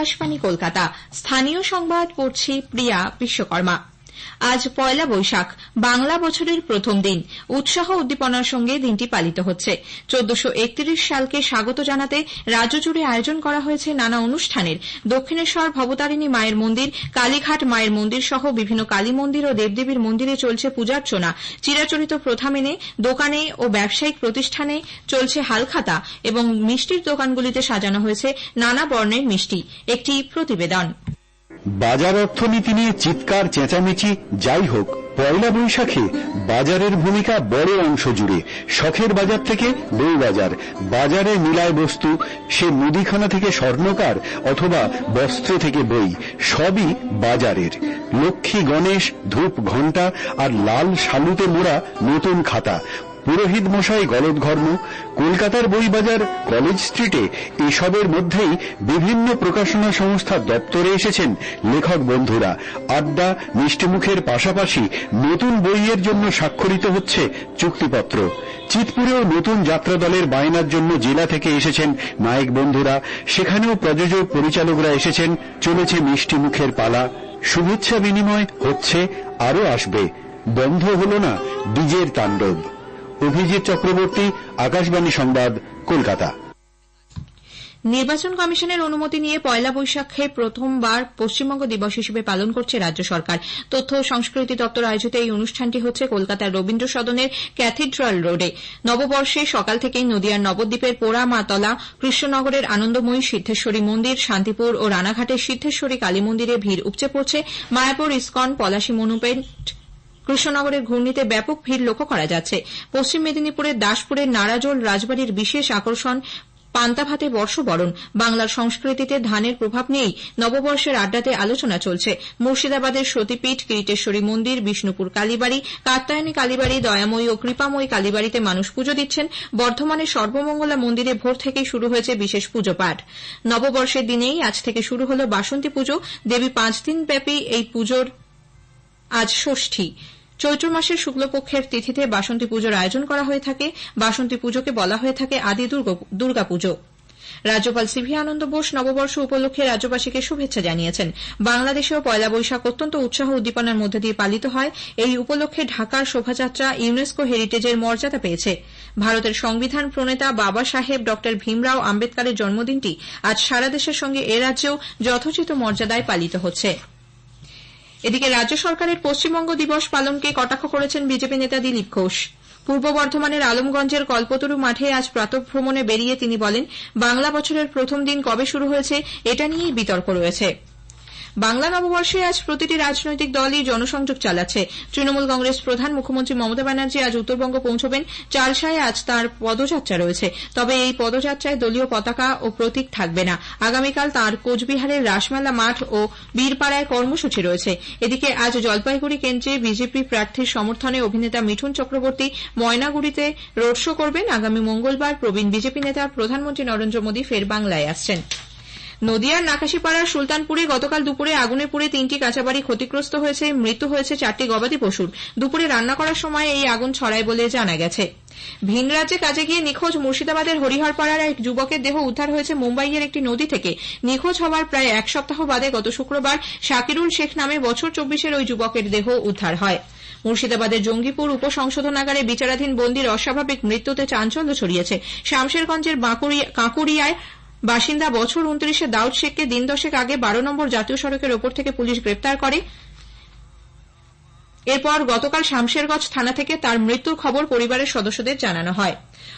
আকাশবাণী কলকাতা। স্থানীয় সংবাদ পড়ছি প্রিয়া বিশ্বকর্মা। আজ পয়লা বৈশাখ, বাংলা বছরের প্রথম দিন। উৎসাহ উদ্দীপনার সঙ্গে দিনটি পালিত হচ্ছে। চোদ্দশো সালকে স্বাগত জানাতে রাজ্য জুড়ে আয়োজন করা হয়েছে নানা অনুষ্ঠানের। দক্ষিণেশ্বর ভবতারিণী মায়ের মন্দির, কালীঘাট মায়ের মন্দির সহ বিভিন্ন কালী মন্দির ও দেবদেবীর মন্দিরে চলছে পূজার্চনা। চিরাচরিত প্রথা মেনে দোকানে ও ব্যবসায়িক প্রতিষ্ঠানে চলছে হালখাতা এবং মিষ্টির দোকানগুলিতে সাজানো হয়েছে নানা বর্ণের মিষ্টি। একটি প্রতিবেদন। বাজার অর্থনীতি নিয়ে চিৎকার, চেঁচামেচি, যাই হোক, পয়লা বৈশাখে বাজারের ভূমিকা বড় অংশ জুড়ে। শখের বাজার থেকে বই বাজার বাজারে মিলায় বস্তু, সে মুদিখানা থেকে স্বর্ণকার অথবা বস্ত্র থেকে বই, সবই বাজারের। লক্ষ্মী গণেশ, ধূপ ঘণ্টা আর লাল শালুতে মোড়া নতুন খাতা পুরোহিত মশাই গলদঘর্ম কলকাতার বইবাজার, কলেজ স্ট্রিটে এসবের মধ্যেই বিভিন্ন প্রকাশনা সংস্থার দপ্তরে এসেছেন লেখক বন্ধুরা। আড্ডা, মিষ্টিমুখের পাশাপাশি নতুন বইয়ের জন্য স্বাক্ষরিত হচ্ছে চুক্তিপত্র। চিতপুরেও নতুন যাত্রা দলের বায়নার জন্য জেলা থেকে এসেছেন নায়ক বন্ধুরা। সেখানেও প্রযোজক পরিচালকরা এসেছেন। চলেছে মিষ্টিমুখের পালা। শুভেচ্ছা বিনিময় হচ্ছে, আরও আসবে। বন্ধ হল না, ডিজের তাণ্ডব। অভিজিৎ চক্রবর্তী, আকাশবাণী সংবাদ, কলকাতা। নির্বাচন কমিশনের অনুমতি নিয়ে পয়লা বৈশাখে প্রথমবার পশ্চিমবঙ্গ দিবস হিসেবে পালন করছে রাজ্য সরকার। তথ্য ও সংস্কৃতি দপ্তর আয়োজিত এই অনুষ্ঠানটি হচ্ছে কলকাতার রবীন্দ্র সদনের ক্যাথিড্রাল রোডে। নববর্ষে সকাল থেকেই নদিয়ার নবদ্বীপের পোড়া মাতলা কৃষ্ণনগরের আনন্দময়ী সিদ্ধেশ্বরী মন্দির, শান্তিপুর ও রানাঘাটের সিদ্ধেশ্বরী কালী মন্দিরে ভিড় উপচে পড়ছে। মায়াপুর ইস্কন পলাশী মনুপেন্ট কৃষ্ণনগরের ঘূর্ণিতে ব্যাপক ভিড় লক্ষ্য করা যাচ্ছে। পশ্চিম মেদিনীপুরের দাসপুরের নারাজোল রাজবাড়ির বিশেষ আকর্ষণ পান্তাভাতে বর্ষবরণ। বাংলার সংস্কৃতিতে ধানের প্রভাব নিয়েই নববর্ষের আড্ডাতে আলোচনা চলছে। মুর্শিদাবাদের সতীপীঠ, কিরিটেশ্বরী মন্দির, বিষ্ণুপুর কালীবাড়ি, কাত্যায়নী কালীবাড়ি, দয়াময়ী ও কৃপাময়ী কালীবাড়িতে মানুষ পুজো দিচ্ছেন। বর্ধমানের সর্বমঙ্গলা মন্দিরে ভোর থেকেই শুরু হয়েছে বিশেষ পুজো পাঠ। নববর্ষের দিনেই আজ থেকে শুরু হল বাসন্তী পুজো। দেবী পাঁচ দিন ব্যাপী এই পুজোর আজ ষষ্ঠী। চৈত্র মাসের শুক্লপক্ষের তিথিতে বাসন্তী পুজোর আয়োজন করা হয়ে থাকে। বাসন্তী পুজোকে বলা হয়ে থাকে আদি দুর্গাপুজো রাজ্যপাল সিভি আনন্দ বোস নববর্ষ উপলক্ষে রাজ্যবাসীকে শুভেচ্ছা জানিয়েছেন। বাংলাদেশেও পয়লা বৈশাখ অত্যন্ত উৎসাহ উদ্দীপনার মধ্যে দিয়ে পালিত হয়। এই উপলক্ষে ঢাকার শোভাযাত্রা ইউনেস্কো হেরিটেজের মর্যাদা পেয়েছে। ভারতের সংবিধান প্রণেতা বাবা সাহেব ড. ভীমরাও আম্বেদকরের জন্মদিনটি আজ সারা দেশের সঙ্গে এ রাজ্যেও যথোচিত মর্যাদায় পালিত হচ্ছে। এদিকে রাজ্য সরকারের পশ্চিমবঙ্গ দিবস পালনকে কটাক্ষ করেছেন বিজেপি নেতা দিলীপ ঘোষ। পূর্ব বর্ধমানের আলমগঞ্জের কল্পতরু মাঠে আজ প্রাতভ্রমণে বেরিয়ে তিনি বলেন, বাংলা বছরের প্রথম দিন কবে শুরু হয়েছে, এটা নিয়েই বিতর্ক রয়েছে। বাংলা নববর্ষে আজ প্রতিটি রাজনৈতিক দলই জনসংযোগ চালাচ্ছে। তৃণমূল কংগ্রেস প্রধান মুখ্যমন্ত্রী মমতা ব্যানার্জি আজ উত্তরবঙ্গ পৌঁছবেন। চালসায় আজ তাঁর পদযাত্রা রয়েছে। তবে এই পদযাত্রায় দলীয় পতাকা ও প্রতীক থাকবে না। আগামীকাল তাঁর কোচবিহারের রাসমেলা মাঠ ও বীরপাড়ায় কর্মসূচি রয়েছে। এদিকে আজ জলপাইগুড়ি কেন্দ্রে বিজেপি প্রার্থীর সমর্থনে অভিনেতা মিঠুন চক্রবর্তী ময়নাগুড়িতে রোড শো করবেন। আগামী মঙ্গলবার প্রবীণ বিজেপি নেতা প্রধানমন্ত্রী নরেন্দ্র মোদী ফের বাংলায় আসছেন। নদিয়ার নাকাশিপাড়ার সুলতানপুরে গতকাল দুপুরে আগুনে পুড়ে তিনটি কাঁচাবাড়ি ক্ষতিগ্রস্ত হয়েছে, মৃত্যু হয়েছে চারটি গবাদি পশুর। দুপুরে রান্না করার সময় এই আগুন ছড়ায় বলে জানা গেছে। ভিন রাজ্যে কাজে গিয়ে নিখোঁজ মুর্শিদাবাদের হরিহরপাড়ার এক যুবকের দেহ উদ্ধার হয়েছে মুম্বাইয়ের একটি নদী থেকে। নিখোঁজ হওয়ার প্রায় এক সপ্তাহ বাদে গত শুক্রবার শাকিরুল শেখ নামে বছর চব্বিশের ওই যুবকের দেহ উদ্ধার হয়। মুর্শিদাবাদের জঙ্গিপুর উপসংশোধনাগারে বিচারাধীন বন্দির অস্বাভাবিক মৃত্যুতে চাঞ্চল্য ছড়িয়েছে। শামশেরগঞ্জের কাঁকুড়িয়ায় বাসিন্দা বছর উনত্রিশে দাউদ শেখকে দিন দশেক আগে বারো নম্বর জাতীয় সড়কের ওপর থেকে পুলিশ গ্রেপ্তার করে। এরপর গতকাল শামশেরগঞ্জ থানা থেকে তার মৃত্যুর খবর পরিবারের সদস্যদের জানানো হয়।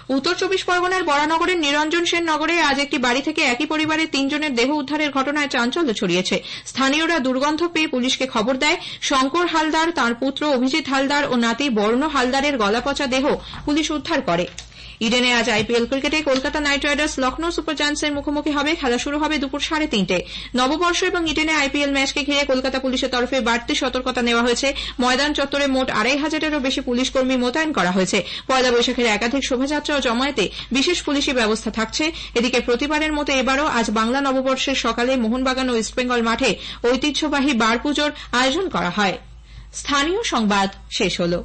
উত্তর চব্বিশ পরগনার বরানগরের নিরঞ্জন সেন নগরে আজ একটি বাড়ি থেকে একই পরিবারের তিনজনের দেহ উদ্ধারের ঘটনায় চাঞ্চল্য ছড়িয়েছে। স্থানীয়রা দুর্গন্ধ পেয়ে পুলিশকে খবর দেয়, শঙ্কর হালদার, তার পুত্র অভিজিৎ হালদার ও নাতি বর্ণ হালদারের গলাপচা দেহ পুলিশ উদ্ধার করে। ইডেনে আজ আইপিএল ক্রিকেটে Kolkata knight riders Lucknow super জায়ান্টসের মুখোমুখি হবে, খেলা শুরু হবে দুপুর সাড়ে তিনটে। নববর্ষ এবং ইডেনে আইপিএল ম্যাচকে ঘিরে কলকাতা পুলিশের তরফে বাড়তি সতর্কতা নেওয়া হয়েছে। ময়দান চত্বরে মোট আড়াই হাজারেরও বেশি পুলিশ কর্মী মোতায়েন করা হয়েছে। পয়লা বৈশাখের একাধিক শোভাযাত্রা ও জমায়েতে বিশেষ পুলিশি ব্যবস্থা থাকছে। এদিকে প্রতিবারের মতো এবারও আজ বাংলা নববর্ষের সকালে মোহনবাগান ও ইস্টবেঙ্গল মাঠে ঐতিহ্যবাহী বার পুজোর আয়োজন করা হয়। স্থানীয় সংবাদ শেষ হলো।